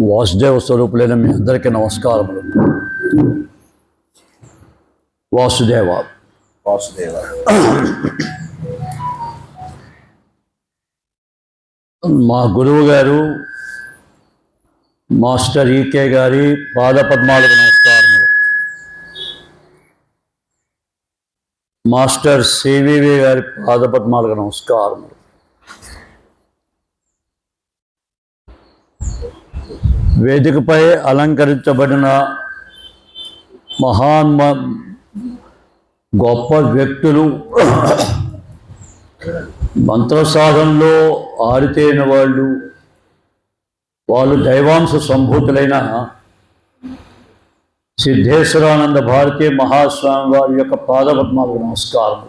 వాసుదేవ స్వరూపులైన మీ అందరికీ నమస్కారములు. వాసుదేవ. వాసుదేవ. మా గురువు గారు మాస్టర్ ఈకే గారి పాదపద్మాలకు నమస్కారములు. మాస్టర్ సివివి గారి పాదపద్మాలకు నమస్కారములు. వేదికపై అలంకరించబడిన మహాన్మ గొప్ప వ్యక్తులు మంత్రసాధనలో ఆరితేన వాళ్ళు వాళ్ళు దైవాంశ సంభూతులైన సిద్ధేశ్వరానంద భారతీయ మహాస్వామి వారి యొక్క పాదపద్మాలకు నమస్కారం.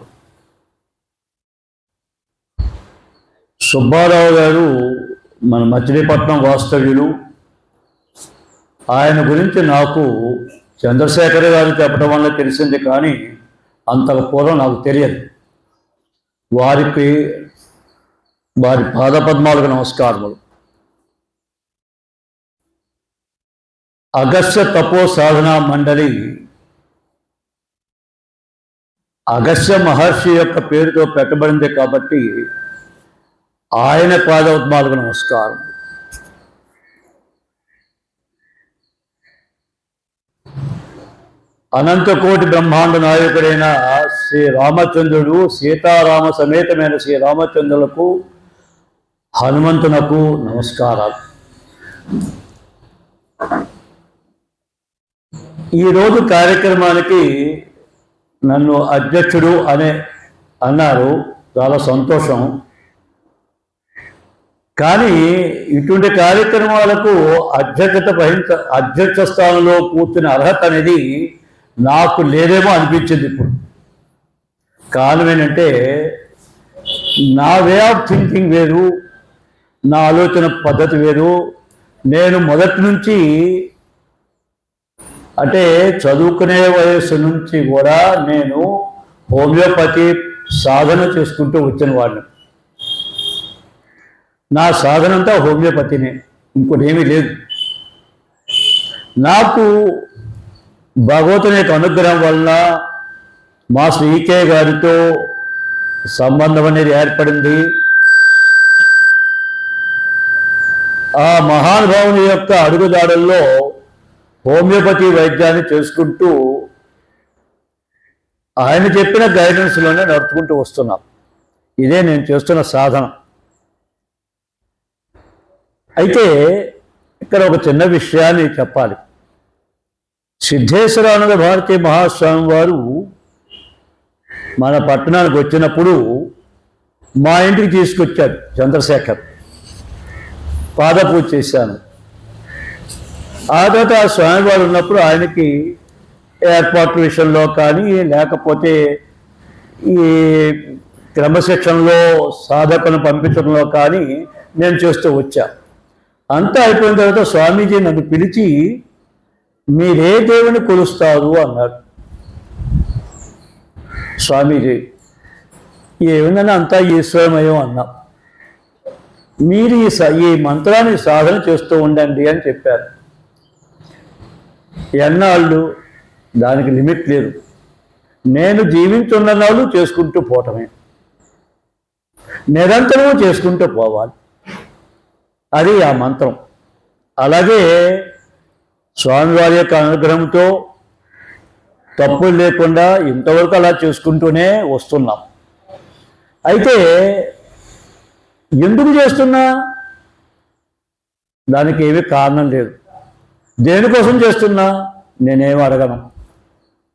సుబ్బారావు గారు మన మచిలీపట్నం వాస్తవ్యులు. ఆయన గురించి నాకు చంద్రశేఖర్ గారు చెప్పడం వల్ల తెలిసింది కానీ అంతకు పూర్వం నాకు తెలియదు. వారికి వారి పాదపద్మాలకు నమస్కారములు. అగస్య తపో సాధన మండలి అగస్య మహర్షి యొక్క పేరుతో పెట్టబడింది కాబట్టి ఆయన పాదపద్మాలకు నమస్కారం అనంతకోటి బ్రహ్మాండ నాయకుడైన శ్రీ రామచంద్రుడు సీతారామ సమేతమైన శ్రీ రామచంద్రులకు హనుమంతునకు నమస్కారాలు. ఈరోజు కార్యక్రమానికి నన్ను అధ్యక్షుడు అనే అన్నారు. చాలా సంతోషం. కానీ ఇటువంటి కార్యక్రమాలకు అధ్యక్షత వహించ అధ్యక్ష స్థానంలో కూర్చునే అర్హత అనేది నాకు లేదేమో అనిపించింది ఇప్పుడు. కారణం ఏంటంటే నా వే ఆఫ్ థింకింగ్ వేరు నా ఆలోచన పద్ధతి వేరు. నేను మొదటి నుంచి అంటే చదువుకునే వయస్సు నుంచి కూడా నేను హోమియోపతి సాధన చేసుకుంటూ వచ్చిన వాడిని. నా సాధనంతా హోమియోపతినే ఇంకోటి ఏమీ లేదు. నాకు భగవంతుని యొక్క అనుగ్రహం వలన మా శ్రీకే గారితో సంబంధం అనేది ఏర్పడింది. ఆ మహానుభావుని యొక్క అడుగుదాడుల్లో హోమియోపతి వైద్యాన్ని చేసుకుంటూ ఆయన చెప్పిన గైడెన్స్లోనే నడుచుకుంటూ వస్తున్నాం. ఇదే నేను చేస్తున్న సాధన. అయితే ఇక్కడ ఒక చిన్న విషయాన్ని చెప్పాలి. సిద్ధేశ్వరానంద భారతీయ మహాస్వామి వారు మన పట్టణానికి వచ్చినప్పుడు మా ఇంటికి తీసుకొచ్చారు చంద్రశేఖర్. పాదపూజ చేశాను. ఆ తర్వాత ఆ స్వామివారు ఉన్నప్పుడు ఆయనకి ఏర్పాటు విషయంలో కానీ లేకపోతే ఈ క్రమశిక్షణలో సాధకులను పంపించడంలో కానీ నేను చేస్తూ వచ్చా. అంతా అయిపోయిన తర్వాత స్వామీజీ నన్ను పిలిచి మీరే దేవుని కొలుస్తారు అన్నారు. స్వామీజీ ఏమిందని అంతా ఈశ్వరమయం అన్నా. మీరు ఈ స ఈ మంత్రాన్ని సాధన చేస్తూ ఉండండి అని చెప్పారు. ఎన్నాళ్ళు దానికి లిమిట్ లేదు. నేను జీవించున్న నాళ్ళు చేసుకుంటూ పోవటమే. నిరంతరము చేసుకుంటూ పోవాలి. అది ఆ మంత్రం. అలాగే స్వామివారి యొక్క అనుగ్రహంతో తప్పులు లేకుండా ఇంతవరకు అలా చేసుకుంటూనే వస్తున్నాం. అయితే ఎందుకు చేస్తున్నా? దానికి ఏమీ కారణం లేదు. దేనికోసం చేస్తున్నా? నేనేం అడగను.